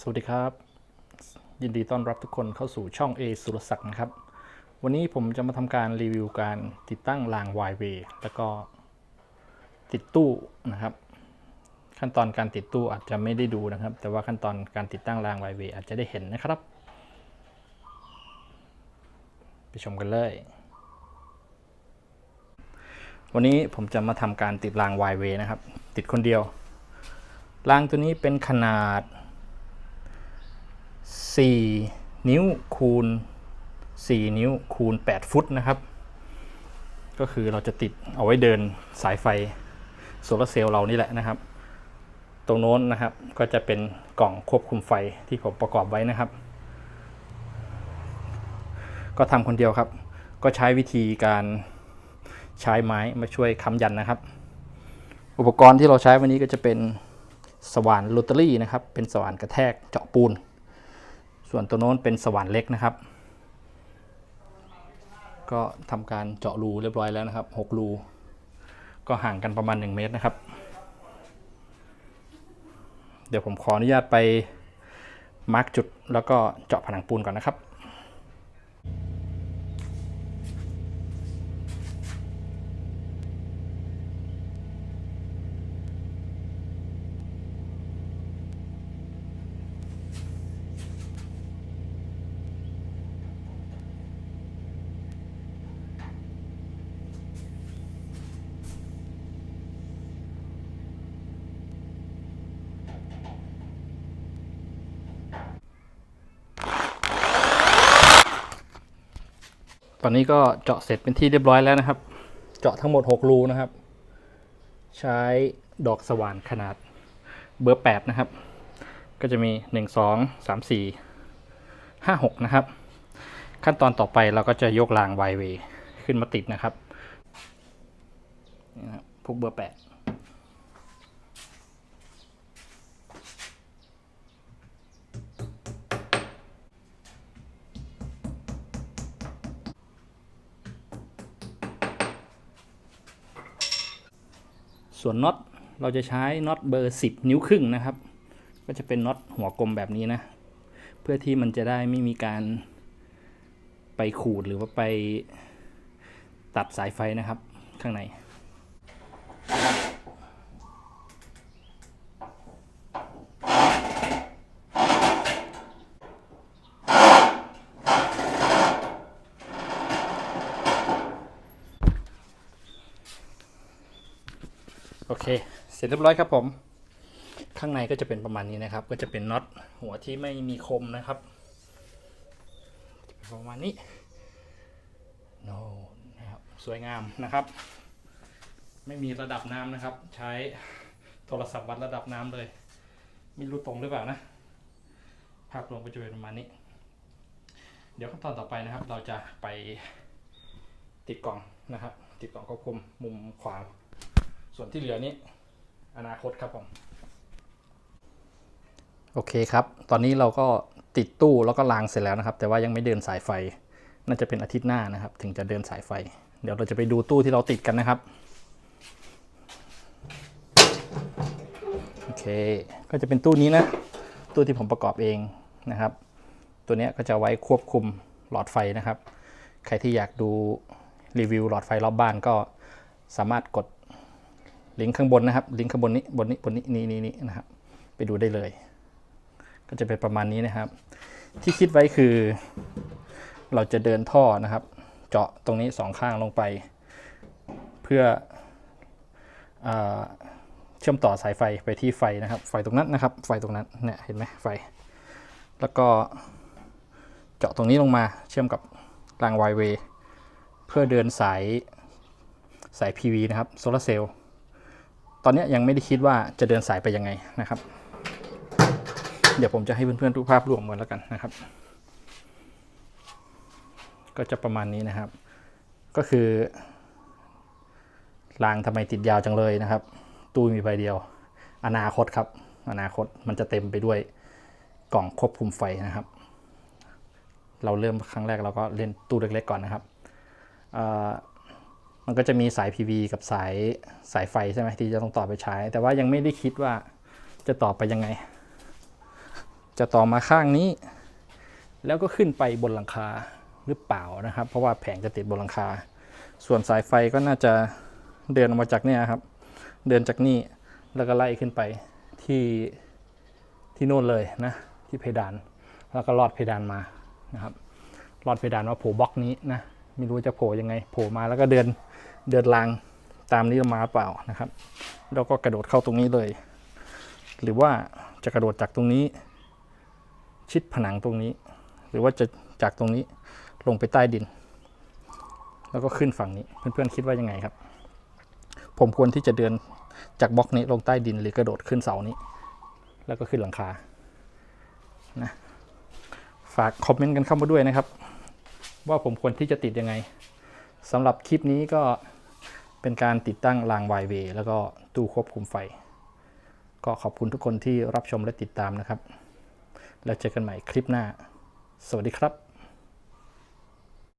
สวัสดีครับ ยินดีต้อนรับทุกคนเข้าสู่ช่อง A สุรศักดิ์นะครับ วันนี้ผมจะมาทำการรีวิวการติดตั้งราง y w a y แล้วก็ติดตู้นะครับ ขั้นตอนการติดตู้อาจจะไม่ได้ดูนะครับ แต่ว่าขั้นตอนการติดตั้งราง y w a y อาจจะได้เห็นนะครับ ไปชมกันเลย วันนี้ผมจะมาทำการติดราง y w a y นะครับ ติดคนเดียวรางตัวนี้เป็นขนาด 4 นิ้วคูณ 4 นิ้วคูณ 8 ฟุตนะครับ ก็คือเราจะติดเอาไว้เดินสายไฟโซลาเซลล์เรานี่แหละนะครับ ตรงโน้นนะครับก็จะเป็นกล่องควบคุมไฟที่ผมประกอบไว้นะครับ ก็ทำคนเดียวครับ ก็ใช้วิธีการใช้ไม้มาช่วยค้ำยันนะครับ อุปกรณ์ที่เราใช้วันนี้ก็จะเป็นสว่านโรตารี่นะครับ เป็นสว่านกระแทกเจาะปูน ส่วนตัวโน้นเป็นสว่านเล็กนะครับ ก็ทำการเจาะรูเรียบร้อยแล้วนะครับ 6 รู ก็ห่างกันประมาณ 1 เมตรนะครับ เดี๋ยวผมขออนุญาตไปมาร์กจุดแล้วก็เจาะผนังปูนก่อนนะครับ อนนี้ก็เจาะเสร็จเป็นที่เรียบร้อยแล้วนะครับ เจาะทั้งหมด 6 รูนะครับ ใช้ดอกสว่านขนาดเบอร์ 8 นะครับ ก็จะมี 1 2 3 4 5 6 นะครับ ขั้นตอนต่อไปเราก็จะยกรางไวเวขึ้นมาติดนะครับนี่นะพวกเบอร์ 8 ส่วนน็อตเราจะใช้น็อตเบอร์ 10 นิ้วครึ่งนะครับ ก็จะเป็นน็อตหัวกลมแบบนี้นะ เพื่อที่มันจะได้ไม่มีการไปขูดหรือว่าไปตัดสายไฟนะครับข้างใน โอเค เสร็จเรียบร้อยครับผม ข้างในก็จะเป็นประมาณนี้นะครับ ก็จะเป็นน็อตหัวที่ไม่มีคมนะครับประมาณนี้โน่นะครับสวยงามนะครับ ไม่มีระดับน้ำนะครับ ใช้โทรศัพท์วัดระดับน้ำเลย ไมีรู้ตรงหรือเปล่านะภาพรวมก็จะเป็นประมาณนี้ เดี๋ยวขั้นตอนต่อไปนะครับ เราจะไปติดกล่องนะครับ ติดกล่องควบคุมมุมขวา ส่วนที่เหลือนี้ อนาคตครับผมโอเคครับ ตอนนี้เราก็ติดตู้แล้วก็รางเสร็จแล้วนะครับ แต่ว่ายังไม่เดินสายไฟ น่าจะเป็นอาทิตย์หน้านะครับ ถึงจะเดินสายไฟ เดี๋ยวเราจะไปดูตู้ที่เราติดกันนะครับ โอเค ก็จะเป็นตู้นี้นะ ตู้ที่ผมประกอบเองนะครับ ตัวนี้ก็จะไว้ควบคุมหลอดไฟนะครับ ใครที่อยากดูรีวิวหลอดไฟรอบบ้านก็สามารถกด ลิงก์ข้างบนนะครับ ลิงก์ข้างบนนี้บนนี้บนนี้นี่นี่นี่นะครับ ไปดูได้เลย ก็จะเป็นประมาณนี้นะครับ ที่คิดไว้คือ เราจะเดินท่อนะครับ เจาะตรงนี้สองข้างลงไป เพื่ออเชื่อมต่อสายไฟไปที่ไฟนะครับ ไฟตรงนั้นนะครับ ไฟตรงนั้นเนี่ยเห็นไหมไฟ แล้วก็เจาะตรงนี้ลงมาเชื่อมกับรางไวเวเพื่อเดินสายสาย PV นะครับโซลาเซลล์ ตอนนี้ยังไม่ได้คิดว่าจะเดินสายไปยังไงนะครับ เดี๋ยวผมจะให้เพื่อนๆดูภาพรวมกันแล้วกันนะครับ ก็จะประมาณนี้นะครับ ก็คือรางทำไมติดยาวจังเลยนะครับ ตู้มีใบเดียว อนาคตครับ อนาคตมันจะเต็มไปด้วยกล่องควบคุมไฟนะครับ เราเริ่มครั้งแรกเราก็เล่นตู้เล็กๆก่อนนะครับ มันก็จะมีสาย PV กับสายสายไฟใช่ไหมที่จะต้องต่อไปใช้ แต่ว่ายังไม่ได้คิดว่าจะต่อไปยังไง จะต่อมาข้างนี้ แล้วก็ขึ้นไปบนหลังคาหรือเปล่านะครับ เพราะว่าแผงจะติดบนหลังคา ส่วนสายไฟก็น่าจะเดินออกมาจากเนี่ยครับ เดินจากนี่แล้วก็ไล่ขึ้นไปที่ที่โน่นเลยนะ ที่เพดาน แล้วก็ลอดเพดานมานะครับลอดเพดานมาโผล่บล็อกนี้นะไม่รู้จะโผล่ยังไง โผล่มาแล้วก็เดิน เดินรางตามนี้มาเปล่านะครับ แล้วก็กระโดดเข้าตรงนี้เลย หรือว่าจะกระโดดจากตรงนี้ ชิดผนังตรงนี้ หรือว่าจะจากตรงนี้ลงไปใต้ดิน แล้วก็ขึ้นฝั่งนี้เพื่อนๆคิดว่ายังไงครับ ผมควรที่จะเดินจากบล็อกนี้ลงใต้ดินหรือกระโดดขึ้นเสานี้ แล้วก็ขึ้นหลังคานะฝากคอมเมนต์กันเข้ามาด้วยนะครับ ว่าผมควรที่จะติดยังไงสำหรับคลิปนี้ก็ เป็นการติดตั้งรางไวเวย์แล้วก็ตู้ควบคุมไฟ ก็ขอบคุณทุกคนที่รับชมและติดตามนะครับ แล้วเจอกันใหม่คลิปหน้า สวัสดีครับ